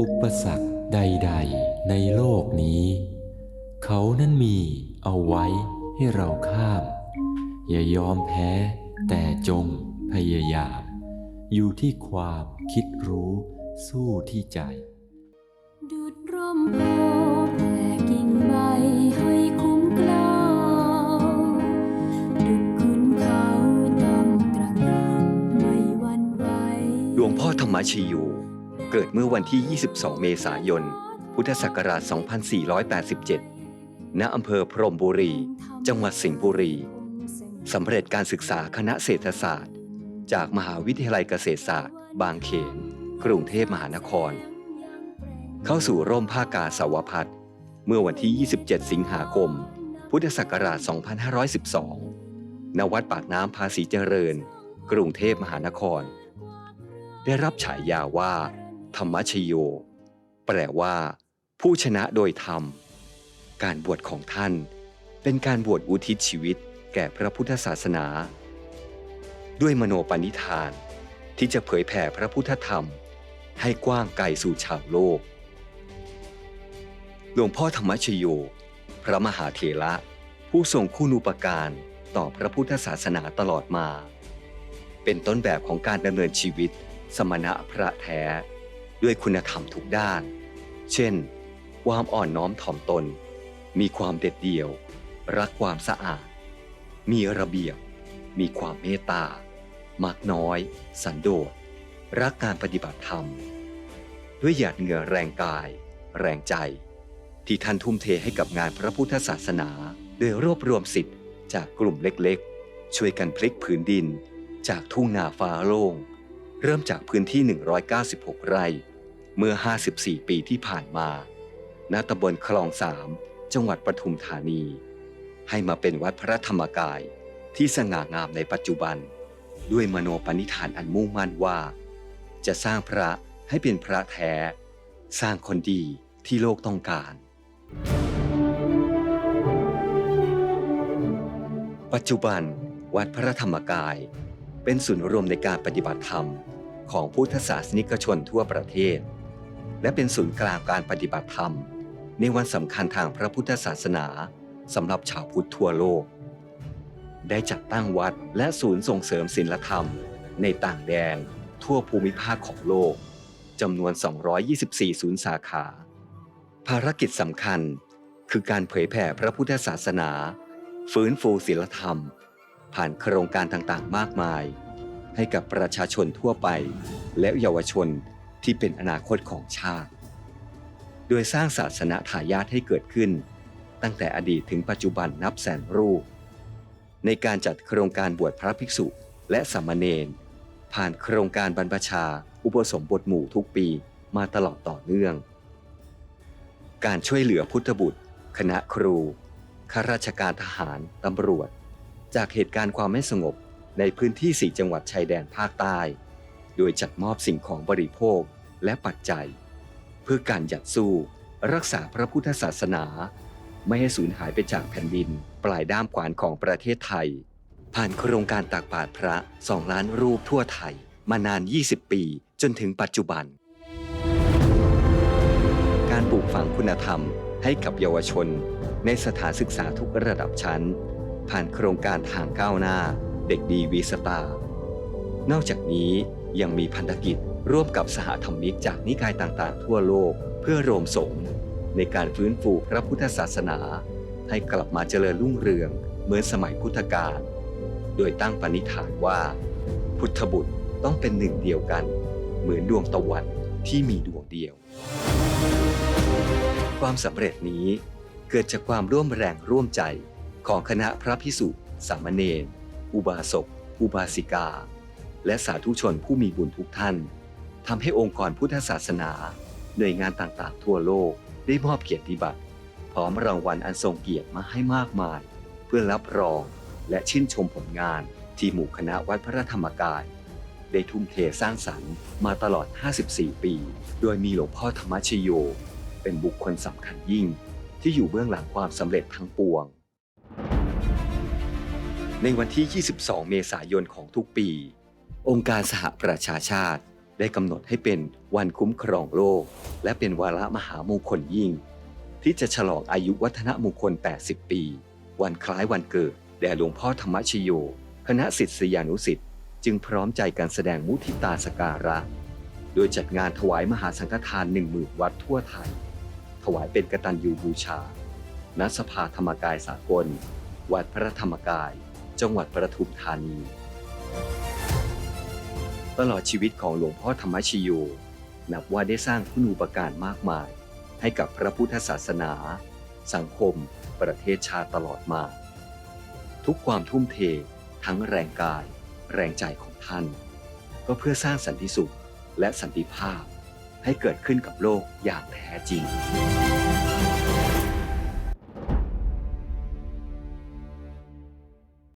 อุปสรรคใด ๆ ในโลกนี้ เขานั้นมีเอาไว้ให้เราข้าม อย่ายอมแพ้แต่จงพยายาม อยู่ที่ความคิดรู้สู้ที่ใจ ดุดร่มโพแผ่กิ่งใบให้คุ้มกล้าวดุดคุณเขาต้องตระหง่านไม่หวั่นไหว หลวงพ่อธรรมชโย เกิดเมื่อวันที่ 22 เมษายน พุทธศักราช 2487 ณ อำเภอพรมบุรี จังหวัดสิงห์บุรี สำเร็จการศึกษาคณะเศรษฐศาสตร์ จากมหาวิทยาลัยเกษตรศาสตร์ บางเขน กรุงเทพมหานคร เข้าสู่ร่มผ้ากาสาวพัฒน์เมื่อวันที่ 27 สิงหาคม พุทธศักราช 2512 ณ วัดปากน้ำภาษีเจริญ กรุงเทพมหานคร ได้รับฉายาว่า ธรรมชโย แปลว่า ผู้ชนะโดยธรรม การบวชของท่าน เป็นการบวชอุทิศชีวิต แก่พระพุทธศาสนา ด้วยมโนปณิธานที่จะเผยแผ่พระพุทธธรรม ให้กว้างไกลสู่ชาวโลก หลวงพ่อธรรมชโย พระมหาเถระ ผู้ทรงคุณูปการต่อพระพุทธศาสนาตลอดมา เป็นต้นแบบของการดำเนินชีวิตสมณะพระแท้ ด้วยคุณธรรมทุกด้าน เช่น ความอ่อนน้อมถ่อมตน มีความเด็ดเดี่ยว รักความสะอาด มีระเบียบ มีความเมตตา มักน้อย สันโดษ รักการปฏิบัติธรรม ด้วยหยาดเหงื่อแรงกาย แรงใจ ที่ท่านทุ่มเทให้กับงานพระพุทธศาสนา โดยรวบรวมสิทธิ์จากกลุ่มเล็กๆ ช่วยกันพลิกผืนดิน จากทุ่งนาฟ้าโล่ง เริ่มจากพื้นที่ 196 ไร่ เมื่อ 54 ปีที่ผ่านมา ณ ตำบลคลองสามจังหวัดปทุมธานี ให้มาเป็นวัดพระธรรมกายที่สง่างามในปัจจุบัน ด้วยมโนปณิธานอันมุ่งมั่นว่า จะสร้างพระให้เป็นพระแท้ สร้างคนดีที่โลกต้องการ ปัจจุบันวัดพระธรรมกาย เป็นศูนย์รวมในการปฏิบัติธรรมของพุทธศาสนิกชนทั่วประเทศ และเป็นศูนย์กลางการปฏิบัติธรรม ในวันสำคัญทางพระพุทธศาสนาสำหรับชาวพุทธทั่วโลก ได้จัดตั้งวัดและศูนย์ส่งเสริมศีลธรรม ในต่างแดนทั่วภูมิภาคของโลกจำนวน 224 ศูนย์สาขา ภารกิจสำคัญคือการเผยแผ่พระพุทธศาสนา ฟื้นฟูศีลธรรม ผ่านโครงการต่างๆ มากมาย ให้กับประชาชนทั่วไปและเยาวชน ที่เป็นอนาคตของชาติ โดยสร้างศาสนาทายาทให้เกิดขึ้น ตั้งแต่อดีตถึงปัจจุบันนับแสนรูป ในการจัดโครงการบวชพระภิกษุและสามเณรผ่านโครงการบรรพชา อุปสมบทหมู่ทุกปีมาตลอดต่อเนื่อง การช่วยเหลือพุทธบุตร คณะครู ข้าราชการทหาร ตำรวจ จากเหตุการณ์ความไม่สงบในพื้นที่4จังหวัดชายแดนภาคใต้ โดยจัดมอบสิ่งของบริโภคและปัจจัย เพื่อการหยัดสู้ รักษาพระพุทธศาสนา ไม่ให้สูญหายไปจากแผ่นดิน ปลายด้ามขวานของประเทศไทย ผ่านโครงการตักบาตรพระสองล้านรูปทั่วไทย มานาน 20 ปีจนถึงปัจจุบัน การปลูกฝังคุณธรรมให้กับเยาวชน ในสถานศึกษาทุกระดับชั้น ผ่านโครงการทางก้าวหน้า เด็กดีวีสตาร์นอกจากนี้ ยังมีพันธกิจร่วมกับสหธรรมิกจากนิกายต่างๆ ทั่วโลก เพื่อรวมสงฆ์ในการฟื้นฟูพระพุทธศาสนา ให้กลับมาเจริญรุ่งเรืองเหมือนสมัยพุทธกาลโดยตั้งปณิธานว่า พุทธบุตรต้องเป็นหนึ่งเดียวกัน เหมือนดวงตะวันที่มีดวงเดียว ความสำเร็จนี้เกิดจากความร่วมแรงร่วมใจของคณะพระพิสุสามเณรอุบาสก อุบาสิกา และสาธุชนผู้มีบุญทุกท่านทำให้องค์กรพุทธศาสนา หน่วยงานต่างๆ ทั่วโลกได้มอบเกียรติบัตรพร้อมรางวัลอันทรงเกียรติมาให้มากมาย เพื่อรับรองและชื่นชมผลงานที่หมู่คณะวัดพระธรรมกาย ได้ทุ่มเทสร้างสรรค์มาตลอด 54 ปี โดยมีหลวงพ่อธรรมชโย เป็นบุคคลสำคัญยิ่ง ที่อยู่เบื้องหลังความสำเร็จทั้งปวง ในวันที่ 22 เมษายนของทุกปี องค์การสหประชาชาติ ได้กำหนดให้เป็นวันคุ้มครองโลก และเป็นวาระมหามงคลยิ่ง ที่จะฉลองอายุวัฒนมงคล 80 ปี วันคล้ายวันเกิด แด่หลวงพ่อธรรมชโย คณะศิษยานุศิษย์จึงพร้อมใจการแสดงมุทิตาสการะ โดยจัดงานถวายมหาสังฆทาน10,000วัดทั่วไทย ถวายเป็นกตัญญูบูชา ณ สภาธรรมกายสากล วัดพระธรรมกาย จังหวัดประทุมธานี ตลอดชีวิตของหลวงพ่อธรรมชโย นับว่าได้สร้างคุณูปการมากมาย ให้กับพระพุทธศาสนา สังคม ประเทศชาติตลอดมา ทุกความทุ่มเท ทั้งแรงกาย แรงใจของท่าน ก็เพื่อสร้างสันติสุขและสันติภาพ ให้เกิดขึ้นกับโลกอย่างแท้จริง